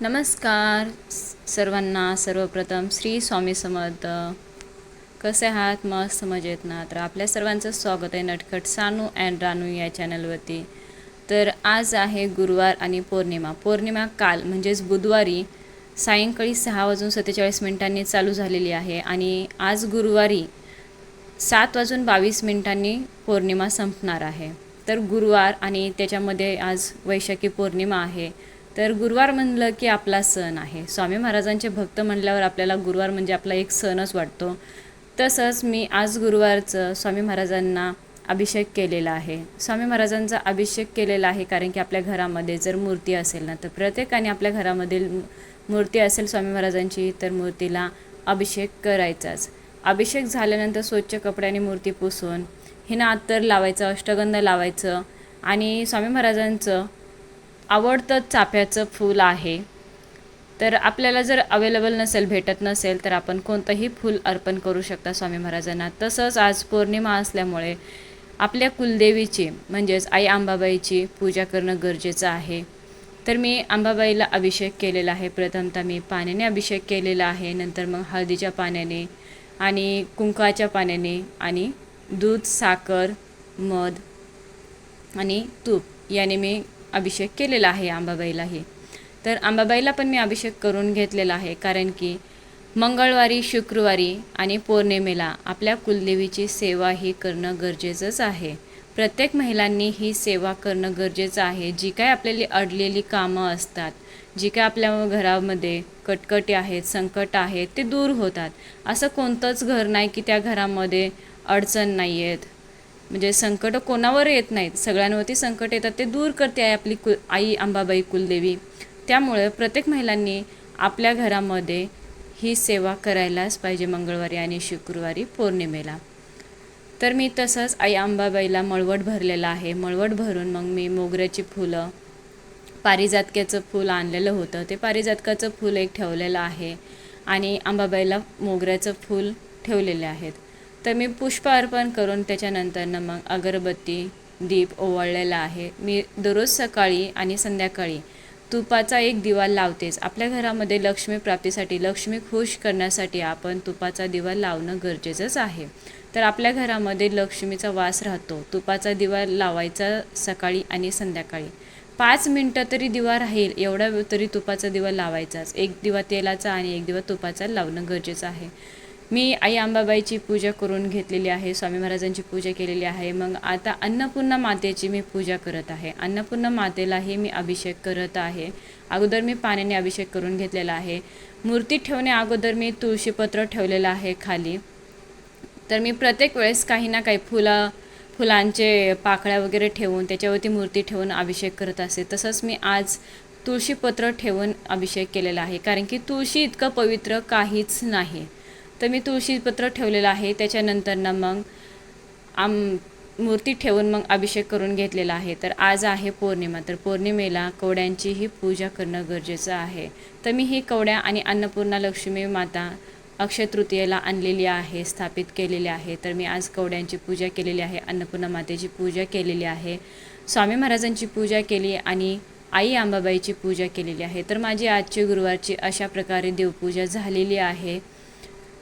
नमस्कार सर्वांना. सर्वप्रथम श्री स्वामी समर्थ. कसे आहात? मस्त मजेत ना? तर आपल्या सर्वांचं स्वागत आहे नटखट सानू अँड रानू या चॅनलवरती. तर आज आहे गुरुवार आणि पौर्णिमा. पौर्णिमा काल म्हणजेच बुधवारी सायंकाळी सहा वाजून सत्तेचाळीस मिनिटांनी चालू झालेली आहे आणि आज गुरुवारी सात वाजून बावीस मिनिटांनी पौर्णिमा संपणार आहे. तर गुरुवार आणि त्याच्यामध्ये आज वैशाखी पौर्णिमा आहे. तर गुरुवार म्हणलं की आपला सण आहे. स्वामी महाराजांचे भक्त म्हणल्यावर आपल्याला गुरुवार म्हणजे आपला एक सणच वाटतो. तसंच मी आज गुरुवारचं स्वामी महाराजांना अभिषेक केलेला आहे. स्वामी महाराजांचा अभिषेक केलेला आहे कारण की आपल्या घरामध्ये जर मूर्ती असेल ना तर प्रत्येकाने आपल्या घरामधील मूर्ती असेल स्वामी महाराजांची तर मूर्तीला अभिषेक करायचाच. अभिषेक झाल्यानंतर स्वच्छ कपड्याने मूर्ती पुसून हिना अत्तर लावायचं अष्टगंध लावायचं आणि स्वामी महाराजांचं आवडतं चाफ्याचं फूल आहे. तर आपल्याला जर अवेलेबल नसेल भेटत नसेल तर आपण कोणतंही फूल अर्पण करू शकता स्वामी महाराजांना. तसंच आज पौर्णिमा असल्यामुळे आपल्या कुलदेवीची म्हणजेच आई अंबाबाईची पूजा करणं गरजेचं आहे. तर मी अंबाबाईला अभिषेक केलेला आहे. प्रथमतः मी पाण्याने अभिषेक केलेला आहे. नंतर मग हळदीच्या पाण्याने आणि कुंकाच्या पाण्याने आणि दूध साखर मध आणि तूप याने मी अभिषेक केलेला आहे आंबाबाईलाही. तर अंबाबाईला पण मी अभिषेक करून घेतलेला आहे कारण की मंगळवारी शुक्रवारी आणि पौर्णिमेला आपल्या कुलदेवीची सेवा ही करणं गरजेचंच आहे. प्रत्येक महिलांनी ही सेवा करणं गरजेचं आहे. जी काय आपल्याली अडलेली कामं असतात जी काय आपल्या घरामध्ये कटकटी आहेत संकट आहेत ते दूर होतात. असं कोणतंच घर नाही की त्या घरामध्ये अडचण नाही आहेत म्हणजे संकट कोणावर येत नाहीत. सगळ्यांवरती संकट येतात ते दूर करते आहे आपली कुल आई अंबाबाई कुलदेवी. त्यामुळे प्रत्येक महिलांनी आपल्या घरामध्ये ही सेवा करायलाच पाहिजे मंगळवारी आणि शुक्रवारी पौर्णिमेला. तर मी तसंच आई अंबाबाईला मळवट भरलेलं आहे. मळवट भरून मग मी मोगऱ्याची फुलं पारिजातक्याचं फूल आणलेलं होतं. ते पारिजातकाचं फूल एक ठेवलेलं आहे आणि अंबाबाईला मोगऱ्याचं फूल ठेवलेले आहेत. तर मी पुष्प अर्पण करून त्याच्यानंतरनं मग अगरबत्ती दीप ओवाळलेला आहे. मी दररोज सकाळी आणि संध्याकाळी तुपाचा एक दिवा लावतेच. आपल्या घरामध्ये लक्ष्मी प्राप्तीसाठी लक्ष्मी खुश करण्यासाठी आपण तुपाचा दिवा लावणं गरजेचंच आहे. तर आपल्या घरामध्ये लक्ष्मीचा वास राहतो. तुपाचा दिवा लावायचा सकाळी आणि संध्याकाळी. पाच मिनटं तरी दिवा राहील एवढा तरी तुपाचा दिवा लावायचाच. एक दिवा तेलाचा आणि एक दिवा तुपाचा लावणं गरजेचं आहे. मी आई अंबाबाईची पूजा करून घेतलेली आहे स्वामी महाराजांची पूजा केलेली आहे. मग आता अन्नपूर्णा मातेची मी पूजा करत आहे. अन्नपूर्णा मातेलाही मी अभिषेक करत आहे. अगोदर मी पाण्याने अभिषेक करून घेतलेला आहे. मूर्ती ठेवण्या अगोदर मी तुळशीपत्र ठेवलेलं आहे खाली. तर मी प्रत्येक वेळेस काही ना काही फुलं फुलांचे पाकळ्या वगैरे ठेवून त्याच्यावरती मूर्ती ठेवून अभिषेक करत असते तसंच मी आज तुळशीपत्र ठेवून अभिषेक केलेला आहे. कारण की तुळशी इतकं पवित्र काहीच नाही. तर मी तुळशीपत्र ठेवलेलं आहे त्याच्यानंतरनं मग आम मूर्ती ठेवून मग अभिषेक करून घेतलेला आहे. तर आज आहे पौर्णिमा तर पौर्णिमेला कवड्यांचीही पूजा करणं गरजेचं आहे. तर मी ही कवड्या आणि अन्नपूर्णा लक्ष्मी माता अक्षय तृतीयेला आणलेली आहे स्थापित केलेली आहे. तर मी आज कवड्यांची पूजा केलेली आहे अन्नपूर्णा मातेची पूजा केलेली आहे स्वामी महाराजांची पूजा केली आणि आई अंबाबाईची पूजा केलेली आहे. तर माझी आजची गुरुवारची अशा प्रकारे देवपूजा झालेली आहे.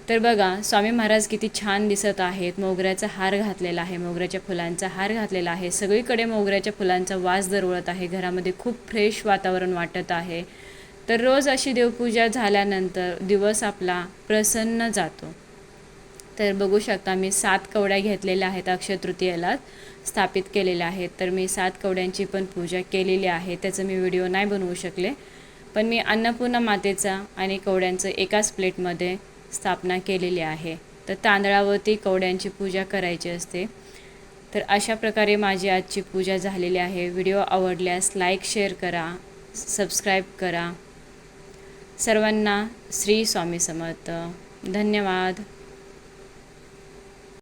तर बघा स्वामी महाराज किती छान दिसत आहेत. मोगऱ्याचा हार घातलेला आहे मोगऱ्याच्या फुलांचा हार घातलेला आहे. सगळीकडे मोगऱ्याच्या फुलांचा वास दरवळत आहे. घरामध्ये खूप फ्रेश वातावरण वाटत आहे. तर रोज अशी देवपूजा झाल्यानंतर दिवस आपला प्रसन्न जातो. तर बघू शकता मी सात कवड्या घेतलेल्या आहेत अक्षय तृतीयेला स्थापित केलेल्या आहेत. तर मी सात कवड्यांची पण पूजा केलेली आहे. त्याचं मी व्हिडिओ नाही बनवू शकले. पण मी अन्नपूर्णा मातेचा आणि कवड्यांचं एकाच प्लेटमध्ये स्थापना केलेली आहे. तर तांदळावरती कवड्यांची पूजा करायची असते. तर अशा प्रकारे माझी आजची पूजा झालेली आहे. व्हिडिओ आवडल्यास लाईक शेअर करा सबस्क्राईब करा. सर्वांना श्री स्वामी समर्थ. धन्यवाद.